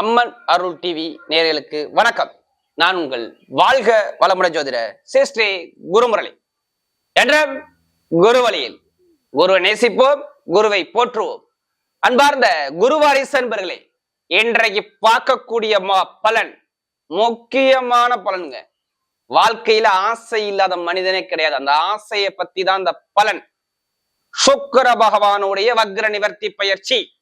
அம்மன் அருள் TV நேர்களுக்கு வணக்கம். நான் உங்கள் வாழ்க வளமுடன் ஜோதிட சிஸ்ரீ குருமுரளி. என்ற குருவழியில் குருவை நேசிப்போம் குருவை போற்றுவோம். அன்பார்ந்த குருவாரிசு அன்பர்களே இன்றைக்கு பார்க்கக்கூடிய மா- பலன் முக்கியமான பலனுங்க. வாழ்க்கையில ஆசை இல்லாத மனிதனே கிடையாது. அந்த ஆசையை பத்தி தான் அந்த பலன். சுக்கர பகவானுடைய வக்ர நிவர்த்தி பயிற்சி.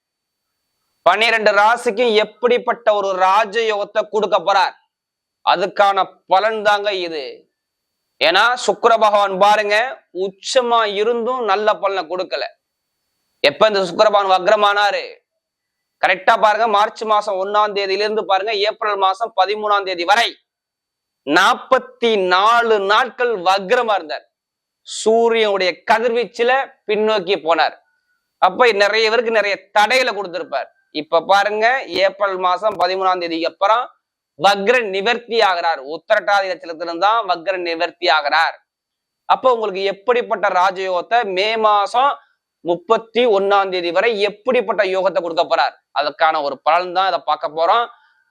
பன்னிரண்டு ராசிக்கும் எப்படிப்பட்ட ஒரு ராஜயோகத்தை கொடுக்க போறார்? அதுக்கான பலன் தாங்க இது. ஏன்னா சுக்கர பகவான் பாருங்க உச்சமா இருந்தும் நல்ல பலனை கொடுக்கல. எப்ப இந்த சுக்கர பகவான் வக்ரமானாரு? கரெக்டா பாருங்க மார்ச் மாசம் ஒன்னாம் தேதியில இருந்து பாருங்க ஏப்ரல் மாசம் பதிமூணாம் தேதி வரை நாற்பத்தி நாலு நாட்கள் வக்ரமா இருந்தார். சூரியனுடைய கதிர்வீச்சுல பின்னோக்கி போனார். அப்ப நிறைய பேருக்கு நிறைய தடைகளை கொடுத்திருப்பார். இப்ப பாருங்க ஏப்ரல் மாசம் பதிமூணாம் தேதிக்கு அப்புறம் வக்ர நிவர்த்தி ஆகிறார். உத்தரட்டாதி நட்சத்திரத்திலிருந்து தான் வக்ர நிவர்த்தி ஆகிறார். அப்ப உங்களுக்கு எப்படிப்பட்ட ராஜயோகத்தை மே மாசம் முப்பத்தி ஒன்னாம் தேதி வரை எப்படிப்பட்ட யோகத்தை கொடுக்க போறார்? அதுக்கான ஒரு பலன் தான் இதை பார்க்க போறோம்.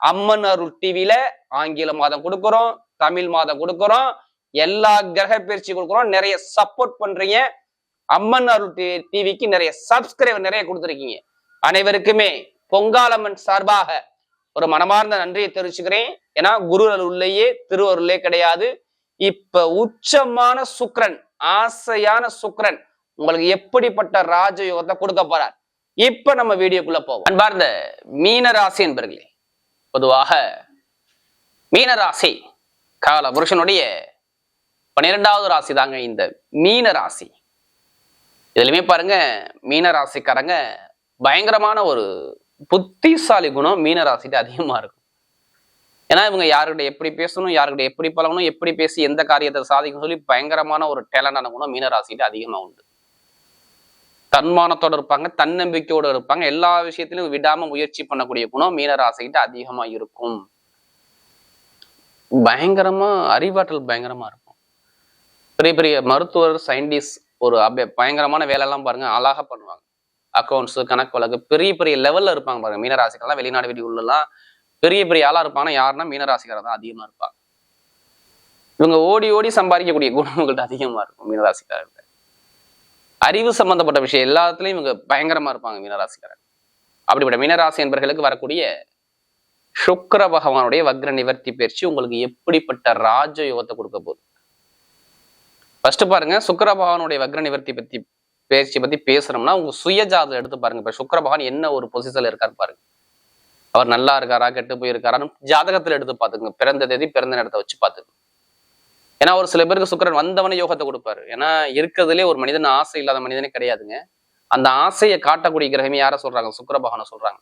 அம்மன் அருள் டிவில ஆங்கில மாதம் கொடுக்குறோம் தமிழ் மாதம் கொடுக்குறோம் எல்லா கிரக பயிற்சி கொடுக்குறோம். நிறைய சப்போர்ட் பண்றீங்க. அம்மன் அருள் டிவிக்கு நிறைய சப்ஸ்கிரைபர் நிறைய கொடுத்துருக்கீங்க. அனைவருக்குமே பொங்காலம்மன் சார்பாக ஒரு மனமார்ந்த நன்றியை தெரிவிச்சுக்கிறேன். ஏன்னா குரு அருள்லேயே திருவருளே கிடையாது. இப்ப உச்சமான சுக்ரன் ஆசையான சுக்ரன் உங்களுக்கு எப்படிப்பட்ட ராஜயோகத்தை கொடுக்க போறார்? இப்ப நம்ம வீடியோக்குள்ள போவோம். அன்பார்ந்த மீன ராசி என்பர்களே பொதுவாக மீனராசி கால புருஷனுடைய பன்னிரெண்டாவது ராசி தாங்க இந்த மீன ராசி இதுலயுமே பாருங்க மீன ராசிக்காரங்க பயங்கரமான ஒரு புத்திசாலி குணம் மீனராசிட்டு அதிகமாக அதிகமா இருக்கும். ஏன்னா இவங்க யாருக்கிட்ட எப்படி பேசணும் யாருக்கிட்ட எப்படி பழகணும் எப்படி பேசி எந்த காரியத்தை சாதிக்கணும் சொல்லி பயங்கரமான ஒரு டேலண்டான குணம் மீனராசிட்டு அதிகமாக அதிகமா உண்டு. தன்மானத்தோட இருப்பாங்க தன்னம்பிக்கையோட இருப்பாங்க எல்லா விஷயத்திலும் விடாம முயற்சி பண்ணக்கூடிய குணம் மீனராசிக்கிட்ட அதிகமா இருக்கும். பயங்கரமா அறிவாற்றல் பயங்கரமா இருக்கும். பெரிய பெரிய மருத்துவர் சயின்டிஸ்ட் ஒரு அப பயங்கரமான வேலையெல்லாம் பாருங்க அழகா பண்ணுவாங்க. அக்கௌண்ட்ஸ் கணக்கு வழக்கு பெரிய பெரிய லெவல்ல இருப்பாங்க பாருங்க. மீனராசிக்கெல்லாம் வெளிநாடு வெளி உள்ளலாம். பெரிய பெரிய ஆளா இருப்பாங்கன்னா யாருன்னா மீனராசிக்காரர் தான் அதிகமா இருப்பாங்க. இவங்க ஓடி ஓடி சம்பாதிக்கக்கூடிய குணம் உங்கள்ட்ட அதிகமா இருக்கும் மீனராசிக்காரர்கிட்ட. அறிவு சம்பந்தப்பட்ட விஷயம் எல்லாத்துலயும் இவங்க பயங்கரமா இருப்பாங்க மீனராசிக்காரர் அப்படிப்பட்ட மீனராசி என்பர்களுக்கு வரக்கூடிய சுக்கர பகவானுடைய வக்ர நிவர்த்தி பயிற்சி உங்களுக்கு எப்படிப்பட்ட ராஜ யோகத்தை கொடுக்க போகுது? ஃபர்ஸ்ட் பாருங்க சுக்கர பகவானுடைய வக்ர நிவர்த்தி பத்தி பேச்சு பத்தி பேசுறோம்னா உங்க சுயஜாதம் எடுத்து பாருங்க. இப்ப சுக்கிர பகவான் என்ன ஒரு பொசிஷன்ல இருக்காரு பாருங்க. அவர் நல்லா இருக்காரா கெட்டு போயிருக்காரான்னு ஜாதகத்துல எடுத்து பாத்துக்கங்க பிறந்த தேதி பிறந்த நேரத்தை வச்சு பாத்துக்கங்க ஏன்னா ஒரு சில பேருக்கு சுக்கிரன் வந்தவனே யோகத்தை கொடுப்பாரு. ஏன்னா இருக்கிறதுலே ஒரு மனிதன் ஆசை இல்லாத மனிதனே கிடையாதுங்க. அந்த ஆசையை காட்டக்கூடிய கிரகமே யார சொல்றாங்க? சுக்கிர பகவானை சொல்றாங்க.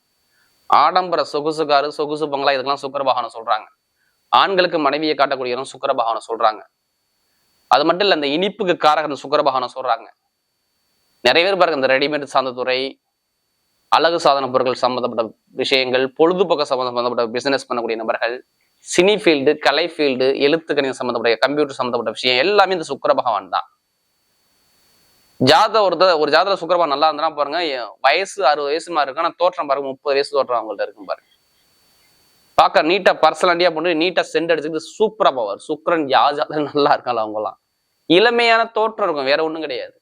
ஆடம்பர சொகுசுகாரு சொகுசு பங்களா இதுக்கெல்லாம் சுக்கிர பகவானை சொல்றாங்க. ஆண்களுக்கு மனைவியை காட்டக்கூடியவரும் சுக்கிர பகவானை சொல்றாங்க. அது மட்டும் இல்ல அந்த இனிப்புக்கு காரகன் சுக்கிர பகவானை சொல்றாங்க. நிறைய பேர் பாருங்க இந்த ரெடிமேட் சார்ந்த துறை அழகு சாதன பொருட்கள் சம்மந்தப்பட்ட விஷயங்கள் பொழுதுபோக்க சம்மந்தப்பட்ட பிசினஸ் பண்ணக்கூடிய நபர்கள் சினி ஃபீல்டு கலை ஃபீல்டு எழுத்து கணிதம் சம்மந்தப்பட்ட கம்ப்யூட்டர் சம்மந்தப்பட்ட விஷயம் எல்லாமே இந்த சுக்கர பகவான் தான். ஜாத ஒருத்தர் ஒரு ஜாதக சுக்கிரபகவான் நல்லா இருந்தா பாருங்க வயசு அறுபது வயசு மாதிரி இருக்கு ஆனா தோற்றம் பாருங்க முப்பது வயசு தோற்றம் அவங்கள்ட்ட இருக்கும் பாருங்க. பார்க்க நீட்டா பர்சனாலிட்டியா பண்ணி நீட்டா சென்ட் அடிச்சுட்டு சூப்பரா பவர். சுக்கரன் யா ஜாதகம் நல்லா இருக்காங்க அவங்கலாம் இளமையான தோற்றம் இருக்கும் வேற ஒன்றும் கிடையாது.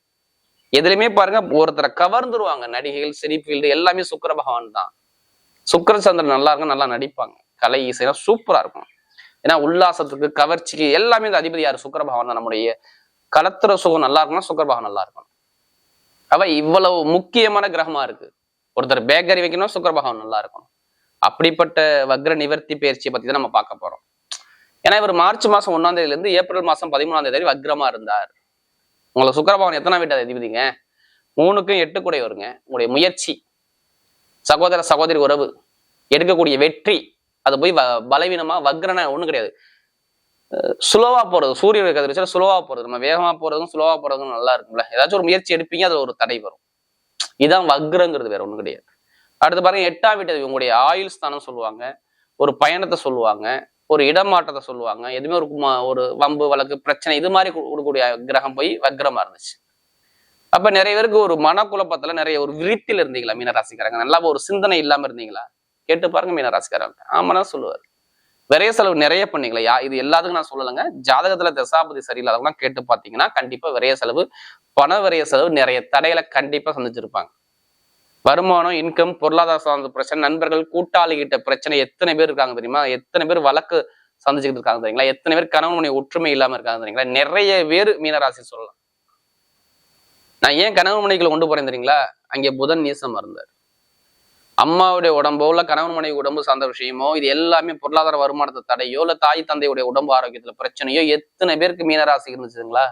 எதுலையுமே பாருங்க ஒருத்தரை கவர்ந்துருவாங்க. நடிகைகள் சினிஃபீல்டு எல்லாமே சுக்கர பகவான் தான். சுக்கிர சந்திரன் நல்லா இருக்கும் நல்லா நடிப்பாங்க. கலை இசைலாம் சூப்பரா இருக்கும். ஏன்னா உல்லாசத்துக்கு கவர்ச்சிக்கு எல்லாமே இந்த அதிபதி யார்? சுக்கர பகவான் தான். நம்முடைய கலத்துற சுகம் நல்லா இருக்கும்னா சுக்கர பகவான் நல்லா இருக்கும் அவ இவ்வளவு முக்கியமான கிரகமா இருக்கு. ஒருத்தர் பேக்கரி வைக்கணும் சுக்கர பகவான் நல்லா இருக்கணும். அப்படிப்பட்ட வக்ர நிவர்த்தி பயிற்சியை பத்தி தான் நம்ம பார்க்க போறோம். ஏன்னா இவர் மார்ச் மாசம் ஒன்னாம் தேதியிலிருந்து ஏப்ரல் மாசம் பதிமூணாம் தேதி வரை வக்ரமா இருந்தார். உங்களை சுக்கரபவன் எத்தனை வீட்டு அதிபதிங்க? மூணுக்கும் எட்டு கூட வருங்க உங்களுடைய முயற்சி சகோதர சகோதரி உறவு எடுக்கக்கூடிய வெற்றி அது போய் பலவீனமா வக்ரன ஒன்றும் கிடையாது. சுலோவா போறது சூரிய கதிர்வீச்சுல சுலோவா போறது நம்ம வேகமா போறதும் சுலோவா போறதும் நல்லா இருக்கும்ல ஏதாச்சும் ஒரு முயற்சி எடுப்பீங்க அதுல ஒரு தடை வரும். இதான் வக்ரங்கிறது வேற ஒன்றும் கிடையாது. அடுத்து பாருங்க எட்டாம் வீட்டு உங்களுடைய ஆயுள் ஸ்தானம் சொல்லுவாங்க ஒரு பயணத்தை சொல்லுவாங்க ஒரு இடமாற்றத்தை சொல்லுவாங்க. எதுவுமே ஒரு ஒரு வம்பு வழக்கு பிரச்சனை இது மாதிரி கொடுக்கக்கூடிய கிரகம் போய் வக்ரமா இருந்துச்சு. அப்ப நிறைய பேருக்கு ஒரு மனக்குழப்பத்துல நிறைய ஒரு விரித்தில் இருந்தீங்களா மீனராசிக்காரங்க? நல்லா ஒரு சிந்தனை இல்லாம இருந்தீங்களா? கேட்டு பாருங்க மீனராசிக்காரங்க. ஆமானா சொல்லுவார். விரைய செலவு நிறைய பண்ணீங்களா? யா இது எல்லாத்துக்கும் நான் சொல்லலைங்க. ஜாதகத்துல தசாபதி சரியில்லாதவங்க கேட்டு பார்த்தீங்கன்னா கண்டிப்பா விரைய செலவு பண விரைய செலவு நிறைய தடைகளை கண்டிப்பா சந்திச்சிருப்பாங்க. வருமானம் இன்கம் பொருளாதார சார்ந்த பிரச்சனை நண்பர்கள் கூட்டாளிகிட்ட பிரச்சனை எத்தனை பேர் இருக்காங்க தெரியுமா? எத்தனை பேர் வழக்கு சந்திச்சுக்கிட்டு இருக்காங்க தெரியுங்களா? எத்தனை பேர் கணவன் ஒற்றுமை இல்லாம இருக்காங்க தெரியுங்களா? நிறைய பேர் மீனராசி சொல்லலாம். நான் ஏன் கணவன் மனைவிகளை கொண்டு போறேன் தெரியுங்களா? அங்கே புதன் நீசம் இருந்தார். அம்மாவுடைய உடம்போ இல்ல கணவன் மனைவி உடம்பு சார்ந்த விஷயமோ இது எல்லாமே பொருளாதார வருமானத்தை தடையோ இல்ல தாய் தந்தையுடைய உடம்பு ஆரோக்கியத்துல பிரச்சனையோ எத்தனை பேருக்கு மீனராசி இருந்துச்சுங்களா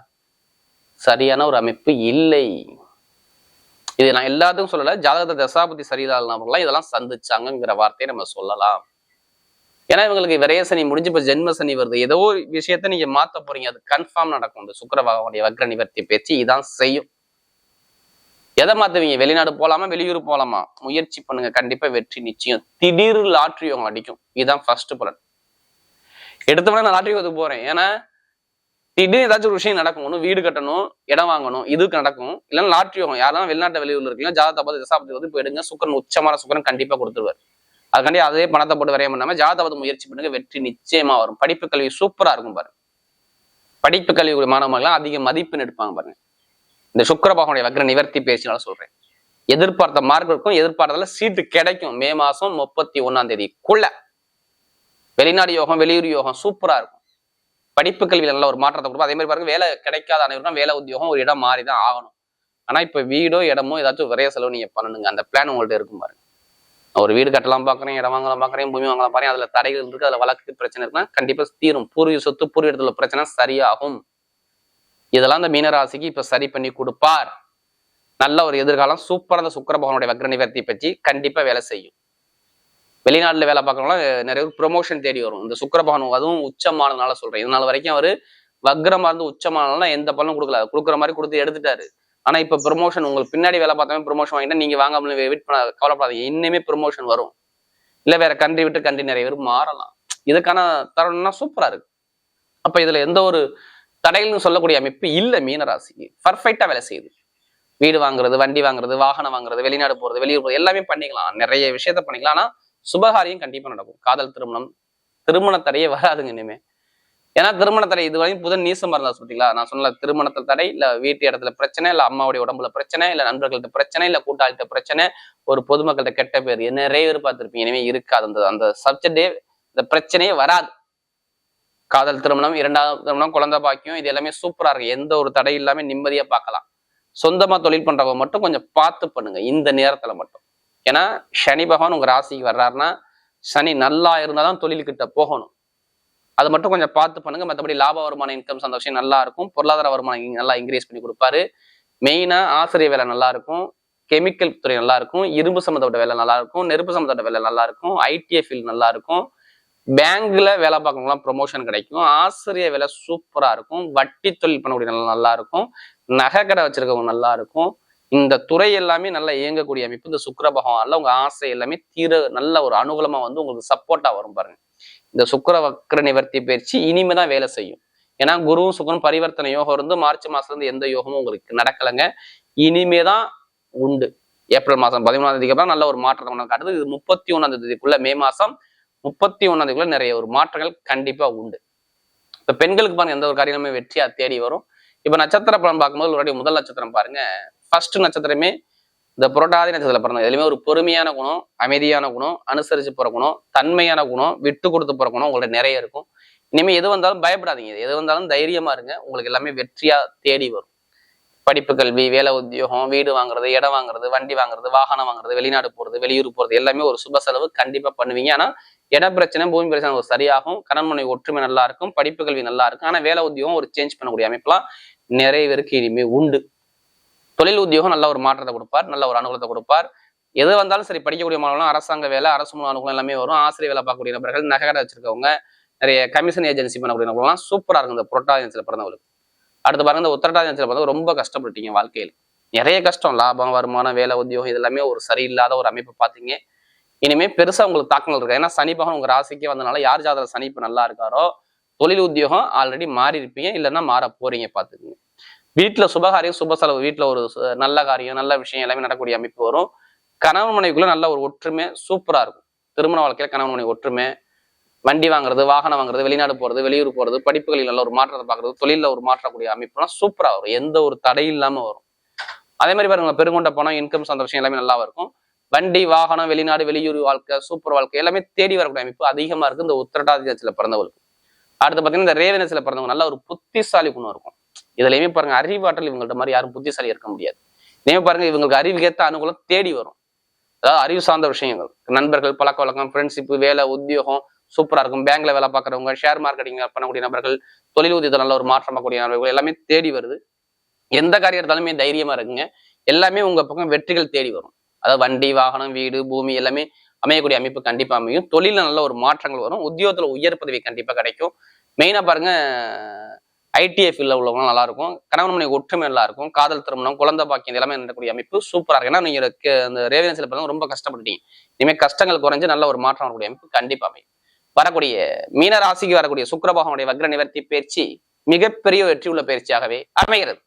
சரியான ஒரு அமைப்பு இல்லை. இது நான் எல்லாத்துக்கும் சொல்லலை ஜாதகத்தை தசாபதி சரியில்லாதவங்களாம் இதெல்லாம் சந்திச்சாங்கிற வார்த்தையை நம்ம சொல்லலாம். ஏன்னா இவங்களுக்கு விரயசனி முடிஞ்சு இப்போ ஜென்ம சனி வருது. ஏதோ ஒரு விஷயத்த நீங்க மாத்த போறீங்க. அது கன்ஃபார்ம் நடக்கும். இந்த சுக்கரவாகனுடைய வக்ர நிவர்த்தி பேச்சு இதான் செய்யும். எதை மாத்துவீங்க? வெளிநாடு போலாமா? வெளியூர் போலாமா? முயற்சி பண்ணுங்க. கண்டிப்பா வெற்றி நிச்சயம். திடீர் லாட்ரி யோகம் அடிக்கும். இதுதான் ஃபர்ஸ்ட் பலன். எடுத்தவொடனே நான் லாட்ரி வந்து போறேன். ஏன்னா திடீர்னு ஏதாச்சும் ஒரு விஷயம் நடக்கும். ஒன்று வீடு கட்டணும் இடம் வாங்கணும் இதுக்கு நடக்கும். இல்லைன்னா லாட்ரி யோகம் யாரெல்லாம் வெளிநாட்டு வெளியூர்ல இருக்கீங்களா ஜாதகத்தை பார்த்து தசாபதி வந்து போயிடுங்க சுக்கரன் உச்சமான சுக்கரன் கண்டிப்பா கொடுத்துருவார். அதுக்காண்டி அதே பணத்தை போட்டு வரைய பண்ணாம ஜாதகத்தை முயற்சி பண்ணுங்க. வெற்றி நிச்சயமா வரும். படிப்பு கல்வி சூப்பரா இருக்கும் பாருங்க. படிப்பு கல்வி மாணவர்கள்லாம் அதிக மதிப்பெண் எடுப்பாங்க பாருங்க. இந்த சுக்கர பகவானுடைய வக்ர நிவர்த்தி பேசினாலும் சொல்றேன். எதிர்பார்த்த மார்க் இருக்கும். எதிர்பார்த்ததுல சீட்டு கிடைக்கும். மே மாசம் முப்பத்தி ஒன்னாம் தேதிக்குள்ள வெளிநாடு யோகம் வெளியூர் யோகம் சூப்பரா இருக்கும். படிப்பு கல்வியில் நல்ல ஒரு மாற்றத்தை கொடுப்போம் அதே மாதிரி பாருங்க வேலை கிடைக்காத அனைவருக்கும் வேலை உத்தியோகம் ஒரு இடம் மாறி தான் ஆகணும். ஆனால் இப்போ வீடோ இடமோ ஏதாச்சும் விரைய செலவு நீங்கள் பண்ணணுங்க. அந்த பிளான் உங்கள்கிட்ட இருக்கும் பாருங்க. ஒரு வீடு கட்டலாம் பார்க்குறேன் இடம் வாங்கலாம் பார்க்குறேன் பூமி வாங்கலாம் பாக்குறேன் அதில் தடைகள் இருக்குது அதில் வழக்கு பிரச்சனை இருக்குன்னா கண்டிப்பாக தீரும். பூர்வீக சொத்து பூர்வீக இடத்துல பிரச்சனை சரியாகும். இதெல்லாம் இந்த மீனராசிக்கு இப்போ சரி பண்ணி கொடுப்பார். நல்ல ஒரு எதிர்காலம் சூப்பராக அந்த சுக்கர பகவானுடைய வக்ர நிவர்த்தி பற்றி கண்டிப்பாக வேலை செய்யும். வெளிநாட்டுல வேலை பார்க்கறவங்களாம் நிறைய பேர் ப்ரொமோஷன் தேடி வரும். இந்த சுக்கரபானு அதுவும் உச்சமானதுனால சொல்றேன். இதனால வரைக்கும் அவரு வக்ரமாக இருந்து உச்சமானதுனால எந்த பலனும் கொடுக்கல. கொடுக்குற மாதிரி கொடுத்து எடுத்துட்டாரு. ஆனா இப்ப ப்ரொமோஷன் உங்களுக்கு பின்னாடி வேலை பார்த்தாலே ப்ரொமோஷன் வாங்கிட்டா நீங்க வாங்காம வெயிட் பண்ண கவலைப்படாதீங்க. இன்னுமே ப்ரொமோஷன் வரும். இல்ல வேற கண்ட்ரி விட்டு கண்ட்ரி நிறைய பேர் மாறலாம். இதுக்கான தருணம்னா சூப்பரா இருக்கு. அப்ப இதுல எந்த ஒரு தடைகள்னு சொல்லக்கூடிய அமைப்பு இல்லை மீனராசிக்கு. பர்ஃபெக்டாக வேலை செய்யுது. வீடு வாங்குறது வண்டி வாங்குறது வாகனம் வாங்குறது வெளிநாடு போறது வெளியூர் போறது எல்லாமே பண்ணிக்கலாம். நிறைய விஷயத்த பண்ணிக்கலாம். ஆனால் சுபகாரியம் கண்டிப்பா நடக்கும். காதல் திருமணம் திருமண தடையே வராதுங்க இனிமே. ஏன்னா திருமண தடை இது வரையும் புதன் நீசமா இருந்தா சொல்லிட்டீங்களா நான் சொன்ன திருமணத்தில் தடை இல்ல வீட்டு இடத்துல பிரச்சனை இல்ல அம்மாவுடைய உடம்புல பிரச்சனை இல்ல நண்பர்கள்ட்ட பிரச்சனை இல்ல கூட்டாளிட்ட பிரச்சனை ஒரு பொதுமக்கள்கிட்ட கெட்ட பேர் நிறைய பேர் பார்த்திருப்பீங்க இனிமே இருக்காது. அந்த அந்த சப்ஜெக்டே இந்த பிரச்சனையே வராது. காதல் திருமணம் இரண்டாவது திருமணம் குழந்தை பாக்கியம் இது எல்லாமே சூப்பரா இருக்கு. எந்த ஒரு தடை இல்லாம நிம்மதியா பார்க்கலாம். சொந்தமா தொழில் பண்றவங்க மட்டும் கொஞ்சம் பார்த்து பண்ணுங்க. இந்த நேரத்துல மட்டும். ஏன்னா சனி பகவான் உங்க ராசிக்கு வர்றாருன்னா சனி நல்லா இருந்தாதான் தொழில்கிட்ட போகணும். அது மட்டும் கொஞ்சம் பார்த்து பண்ணுங்க. மற்றபடி லாப வருமான இன்கம் சந்தோஷம் நல்லா இருக்கும். பொருளாதார வருமானம் நல்லா இன்க்ரீஸ் பண்ணி கொடுப்பாரு. மெயினா ஆசிரியர் வேலை நல்லா இருக்கும். கெமிக்கல் துறை நல்லா இருக்கும். இரும்பு சம்மந்தப்பட்ட வேலை நல்லா இருக்கும். நெருப்பு சம்மந்தப்பட்ட வேலை நல்லா இருக்கும். ஐடிஐ ஃபீல்ட் நல்லா இருக்கும். பேங்க்ல வேலை பார்க்கணும்லாம் ப்ரொமோஷன் கிடைக்கும். ஆசிரியர் வேலை சூப்பராக இருக்கும். வட்டி தொழில் பண்ணக்கூடிய நல்லா நல்லா இருக்கும். நகை கடை வச்சிருக்கவங்க நல்லா இருக்கும். இந்த துறை எல்லாமே நல்லா இயங்கக்கூடிய அமைப்பு இந்த சுக்கர பகவான்ல உங்க ஆசை எல்லாமே தீர நல்ல ஒரு அனுகூலமா வந்து உங்களுக்கு சப்போர்ட்டா வரும் பாருங்க. இந்த சுக்கர வக்கர நிவர்த்தி பயிற்சி இனிமே தான் வேலை செய்யும். ஏன்னா குருவும் சுக்கரன் பரிவர்த்தனை யோகம் இருந்து மார்ச் மாசத்துல இருந்து எந்த யோகமும் உங்களுக்கு நடக்கலைங்க. இனிமே தான் உண்டு. ஏப்ரல் மாசம் பதிமூணாம் தேதிக்கு அப்புறம் நல்ல ஒரு மாற்றத்தை கொண்டு காட்டுது. இது முப்பத்தி ஒன்னாம் தேதிக்குள்ள மே மாசம் முப்பத்தி ஒன்னாம் தேதிக்குள்ள நிறைய ஒரு மாற்றங்கள் கண்டிப்பா உண்டு. இப்ப பெண்களுக்கு பாருங்க எந்த ஒரு காரியமே வெற்றியா தேடி வரும். இப்ப நட்சத்திர பலன் பார்க்கும்போது ஒரு முதல் நட்சத்திரம் பாருங்க. ஃபர்ஸ்ட் நட்சத்திரமே இந்த புரட்டாதி நட்சத்திரம் பிறந்த எதுலையுமே ஒரு பொறுமையான குணம் அமைதியான குணம் அனுசரிச்சு பிறக்கணும் குணம் தன்மையான குணம் விட்டு கொடுத்து பிறக்கணும் குணம் உங்கள்ட்ட நிறைய இருக்கும். இனிமே எது வந்தாலும் பயப்படாதீங்க. எது வந்தாலும் தைரியமா இருங்க. உங்களுக்கு எல்லாமே வெற்றியாக தேடி வரும். படிப்பு கல்வி வேலை உத்தியோகம் வீடு வாங்குறது இடம் வாங்குறது வண்டி வாங்குறது வாகனம் வாங்குறது வெளிநாடு போகிறது வெளியூர் போகிறது எல்லாமே ஒரு சுப செலவு கண்டிப்பாக பண்ணுவீங்க. ஆனால் இட பிரச்சனை பூமி பிரச்சனை ஒரு சரியாகும். கணன்மனை ஒற்றுமை நல்லா இருக்கும். படிப்பு கல்வி நல்லா இருக்கும். ஆனால் வேலை உத்தியோகம் ஒரு சேஞ்ச் பண்ணக்கூடிய அமைப்புலாம் நிறைய பேருக்கு இனிமேல் உண்டு. தொழில் உத்தியோகம் நல்ல ஒரு மாற்றத்தை கொடுப்பார் நல்ல ஒரு அனுகூலத்தை கொடுப்பார். எது வந்தாலும் சரி படிக்கக்கூடிய மாணவர்களும் அரசாங்க வேலை அரசு மூல அனுகூலம் எல்லாமே வரும். ஆசிரியர் வேலை பார்க்கக்கூடிய நபர்கள் நகர வச்சிருக்கவங்க நிறைய கமிஷன் ஏஜென்சி பண்ணக்கூடிய நபர்கள்லாம் சூப்பரா இருக்கும். இந்த புரட்டாதியத்தில் பிறந்தவங்களுக்கு. அடுத்து பாருங்க இந்த உத்தரட்டாதியத்தில் பிறந்தவங்க ரொம்ப கஷ்டப்பட்டீங்க வாழ்க்கையில். நிறைய கஷ்டம் லாபம் வருமானம் வேலை உத்தியோகம் இது எல்லாமே ஒரு சரியில்லாத ஒரு அமைப்பு பார்த்தீங்க. இனிமே பெருசா உங்களுக்கு தாக்கங்கள் இருக்கா? ஏன்னா சனி பகவான் உங்க ராசிக்கே வந்தனால யார் ஜாதக சனி நல்லா இருக்காரோ தொழில் உத்தியோகம் ஆல்ரெடி மாறி இருப்பீங்க இல்லைன்னா மாற போறீங்க பார்த்துக்குங்க. வீட்டில் சுபகாரியம் சுப செலவு. வீட்டில் ஒரு நல்ல காரியம் நல்ல விஷயம் எல்லாமே நடக்கக்கூடிய அமைப்பு வரும். கணவன் மனைவிக்குள்ள நல்ல ஒரு ஒற்றுமை சூப்பராக இருக்கும். திருமண வாழ்க்கையில் கணவன் மனைவி ஒற்றுமை. வண்டி வாங்குறது வாகனம் வாங்குறது வெளிநாடு போகிறது வெளியூர் போகிறது படிப்புகளில் நல்ல ஒரு மாற்றத்தை பார்க்குறது தொழிலில் ஒரு மாற்றக்கூடிய அமைப்புலாம் சூப்பராக வரும். எந்த ஒரு தடை இல்லாமல் வரும். அதே மாதிரி பாருங்க பெருங்கொண்ட பணம் இன்கம் சார்ந்த விஷயம் எல்லாமே நல்லா இருக்கும். வண்டி வாகனம் வெளிநாடு வெளியூர் வாழ்க்கை சூப்பர் வாழ்க்கை எல்லாமே தேடி வரக்கூடிய அமைப்பு அதிகமாக இருக்கு. இந்த உத்திரட்டாதியத்தில் பிறந்தவங்களுக்கு. அடுத்து பார்த்தீங்கன்னா இந்த ரேவனத்துல பிறந்தவங்க நல்ல ஒரு புத்திசாலி குணம் இருக்கும். இதுலயுமே பாருங்க அறிவாற்றல் இவங்கள்ட்ட மாதிரி யாரும் புத்திசாலி இருக்க முடியாது. இதே பாருங்க இவங்களுக்கு அறிவுக்கேற்ற அனுகூலம் தேடி வரும். அதாவது அறிவு சார்ந்த விஷயங்கள். நண்பர்கள் பழக்க வழக்கம் ஃப்ரெண்ட்ஷிப் வேலை உத்தியோகம் சூப்பரா இருக்கும். பேங்க்ல வேலை பார்க்குறவங்க ஷேர் மார்க்கெட்டிங் பண்ணக்கூடிய நபர்கள் தொழில் உதயத்தில் நல்ல ஒரு மாற்றம் பார்க்கக்கூடிய நபர்கள் எல்லாமே தேடி வருது. எந்த காரியம் எடுத்தாலுமே தைரியமா இருக்குங்க எல்லாமே உங்க பக்கம் வெற்றிகள் தேடி வரும். அதாவது வண்டி வாகனம் வீடு பூமி எல்லாமே அமையக்கூடிய அமைப்பு கண்டிப்பா அமையும். தொழில நல்ல ஒரு மாற்றங்கள் வரும். உத்தியோகத்துல உயர் பதவி கண்டிப்பா கிடைக்கும். மெயினா பாருங்க ஐடிஐ ஃபீல்ட்ல உள்ளவங்க நல்லா இருக்கும் கணவன் மனைவி ஒற்றுமை நல்லா இருக்கும் காதல் திருமணம் குழந்தை பாக்கியம் எல்லாமே நடக்கக்கூடிய அமைப்பு சூப்பரா இருக்கும் ஏன்னா நீங்க அந்த ரேவன்சில ரொம்ப கஷ்டப்பட்டுட்டீங்க. இனிமேல் கஷ்டங்கள் குறைஞ்சு நல்ல ஒரு மாற்றம் வரக்கூடிய அமைப்பு கண்டிப்பா அமையும். வரக்கூடிய மீன ராசிக்கு வரக்கூடிய சுக்கரபாகனுடைய வக்ர நிவர்த்தி பயிற்சி மிகப்பெரிய வெற்றி உள்ள பயிற்சியாகவே அமைகிறது.